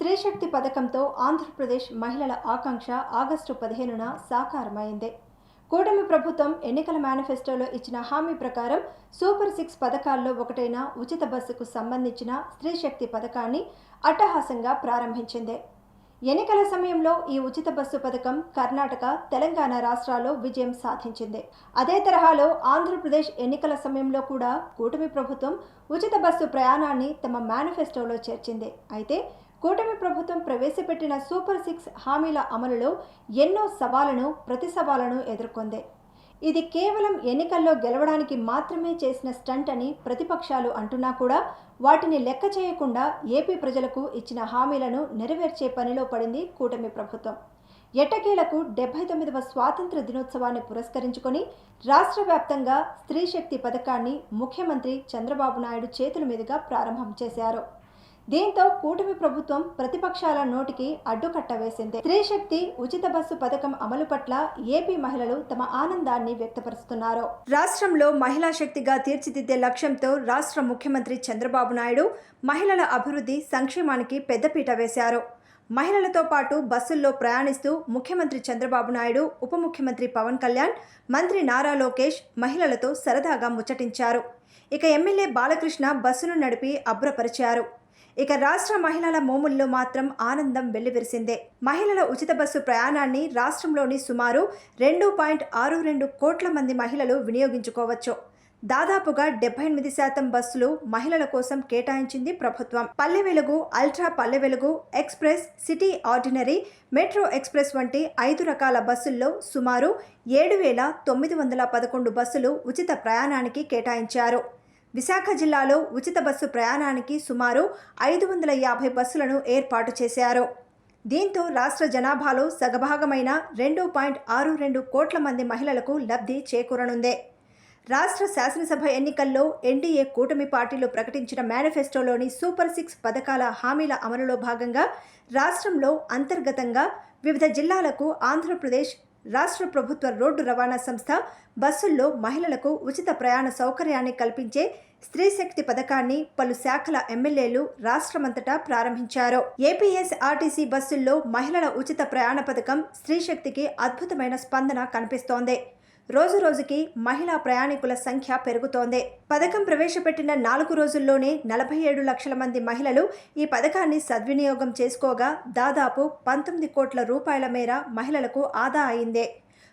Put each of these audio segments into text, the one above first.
స్త్రీ శక్తి పథకంతో ఆంధ్రప్రదేశ్ మహిళల ఆకాంక్ష ఆగస్టు పదిహేనున సాకారమైంది. కూటమి ప్రభుత్వం ఎన్నికల మేనిఫెస్టోలో ఇచ్చిన హామీ ప్రకారం సూపర్ సిక్స్ పథకాల్లో ఒకటైన ఉచిత బస్సుకు సంబంధించిన స్త్రీ శక్తి పథకాన్ని అట్టహాసంగా ప్రారంభించింది. ఎన్నికల సమయంలో ఈ ఉచిత బస్సు పథకం కర్ణాటక తెలంగాణ రాష్ట్రాల్లో విజయం సాధించింది. అదే తరహాలో ఆంధ్రప్రదేశ్ ఎన్నికల సమయంలో కూడా కూటమి ప్రభుత్వం ఉచిత బస్సు ప్రయాణాన్ని తమ మేనిఫెస్టోలో చేర్చింది. అయితే కూటమి ప్రభుత్వం ప్రవేశపెట్టిన సూపర్ సిక్స్ హామీల అమలులో ఎన్నో సవాళ్ళను ప్రతి సవాళ్ళను ఎదుర్కొంది. ఇది కేవలం ఎన్నికల్లో గెలవడానికి మాత్రమే చేసిన స్టంట్ అని ప్రతిపక్షాలు అంటున్నా కూడా వాటిని లెక్క చేయకుండా ఏపీ ప్రజలకు ఇచ్చిన హామీలను నెరవేర్చే పనిలో పడింది కూటమి ప్రభుత్వం. ఎట్టకేలకు డెబ్బై తొమ్మిదవ స్వాతంత్ర దినోత్సవాన్ని పురస్కరించుకొని రాష్ట్ర వ్యాప్తంగా స్త్రీ శక్తి పథకాన్ని ముఖ్యమంత్రి చంద్రబాబు నాయుడు చేతుల మీదుగా ప్రారంభం చేశారు. దీంతో కూటమి ప్రభుత్వం ప్రతిపక్షాల నోటికి అడ్డుకట్ట వేసింది స్త్రీ శక్తి ఉచిత బస్సు పథకం అమలు పట్ల ఏపీ మహిళలు తమ ఆనందాన్ని వ్యక్తపరుస్తున్నారు. రాష్ట్రంలో మహిళా శక్తిగా తీర్చిదిద్దే లక్ష్యంతో రాష్ట్ర ముఖ్యమంత్రి చంద్రబాబు నాయుడు మహిళల అభివృద్ధి సంక్షేమానికి పెద్దపీట వేశారు. మహిళలతో పాటు బస్సుల్లో ప్రయాణిస్తూ ముఖ్యమంత్రి చంద్రబాబు నాయుడు ఉప ముఖ్యమంత్రి పవన్ కళ్యాణ్ మంత్రి నారా లోకేష్ మహిళలతో సరదాగా ముచ్చటించారు. ఇక ఎమ్మెల్యే బాలకృష్ణ బస్సును నడిపి అభ్రపరిచారు ఇక రాష్ట్ర మహిళల మోముల్లో మాత్రం ఆనందం వెల్లివిరిసిందే. మహిళల ఉచిత బస్సు ప్రయాణాన్ని రాష్ట్రంలోని సుమారు రెండు పాయింట్ ఆరు రెండు కోట్ల మంది మహిళలు వినియోగించుకోవచ్చు. దాదాపుగా డెబ్బై ఎనిమిది శాతం బస్సులు మహిళల కోసం కేటాయించింది ప్రభుత్వం. పల్లె వెలుగు అల్ట్రా పల్లె వెలుగు express city ordinary metro express వంటి ఐదు రకాల బస్సుల్లో సుమారు ఏడు వేల తొమ్మిది వందల పదకొండు బస్సులు ఉచిత ప్రయాణానికి కేటాయించారు. విశాఖ జిల్లాలో ఉచిత బస్సు ప్రయాణానికి సుమారు ఐదు వందల యాభై బస్సులను ఏర్పాటు చేశారు. దీంతో రాష్ట్ర జనాభాలో సగభాగమైన రెండు పాయింట్ ఆరు రెండు కోట్ల మంది మహిళలకు లబ్ధి చేకూరనుందే. రాష్ట్ర శాసనసభ ఎన్నికల్లో ఎన్డీఏ కూటమి పార్టీలు ప్రకటించిన మేనిఫెస్టోలోని సూపర్ సిక్స్ పథకాల హామీల అమలులో భాగంగా రాష్ట్రంలో అంతర్గతంగా వివిధ జిల్లాలకు ఆంధ్రప్రదేశ్ రాష్ట్ర ప్రభుత్వ రోడ్డు రవాణా సంస్థ బస్సుల్లో మహిళలకు ఉచిత ప్రయాణ సౌకర్యాన్ని కల్పించే స్త్రీ శక్తి పథకాన్ని పలు శాఖల ఎమ్మెల్యేలు రాష్ట్రమంతటా ప్రారంభించారు. ఏపీఎస్ ఆర్టీసీ బస్సుల్లో మహిళల ఉచిత ప్రయాణ పథకం స్త్రీ శక్తికి అద్భుతమైన స్పందన కనిపిస్తోంది. రోజు రోజుకి మహిళా ప్రయాణికుల సంఖ్య పెరుగుతోంది. పథకం ప్రవేశపెట్టిన నాలుగు రోజుల్లోనే నలభై ఏడు లక్షల మంది మహిళలు ఈ పథకాన్ని సద్వినియోగం చేసుకోగా దాదాపు పంతొమ్మిది కోట్ల రూపాయల మేర మహిళలకు ఆదా అయిందే.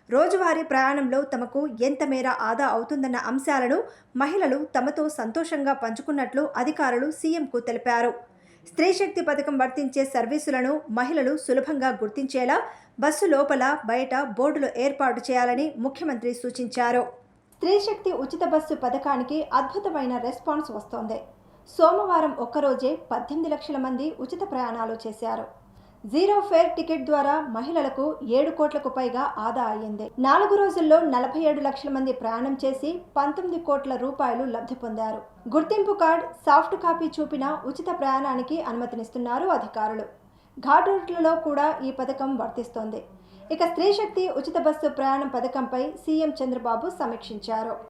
రోజువారీ ప్రయాణంలో తమకు ఎంత మేర ఆదా అవుతుందన్న అంశాలను మహిళలు తమతో సంతోషంగా పంచుకున్నట్లు అధికారులు సీఎంకు తెలిపారు. స్త్రీ శక్తి పథకం వర్తించే సర్వీసులను మహిళలు సులభంగా గుర్తించేలా బస్సు లోపల బయట బోర్డులు ఏర్పాటు చేయాలని ముఖ్యమంత్రి సూచించారు. స్త్రీ శక్తి ఉచిత బస్సు పథకానికి అద్భుతమైన రెస్పాన్స్ వస్తోంది. సోమవారం ఒక్కరోజే పద్దెనిమిది లక్షల మంది ఉచిత ప్రయాణాలు చేశారు. జీరో ఫేర్ టికెట్ ద్వారా మహిళలకు ఏడు కోట్లకు పైగా ఆదా అయ్యింది. నాలుగు రోజుల్లో నలభై ఏడు లక్షల మంది ప్రయాణం చేసి పంతొమ్మిది కోట్ల రూపాయలు లబ్ధి పొందారు. గుర్తింపు కార్డ్ సాఫ్ట్ కాపీ చూపిన ఉచిత ప్రయాణానికి అనుమతినిస్తున్నారు అధికారులు. ఘాట్ రూట్లలో కూడా ఈ పథకం వర్తిస్తోంది. ఇక స్త్రీ శక్తి ఉచిత బస్సు ప్రయాణం పథకంపై సీఎం చంద్రబాబు సమీక్షించారు.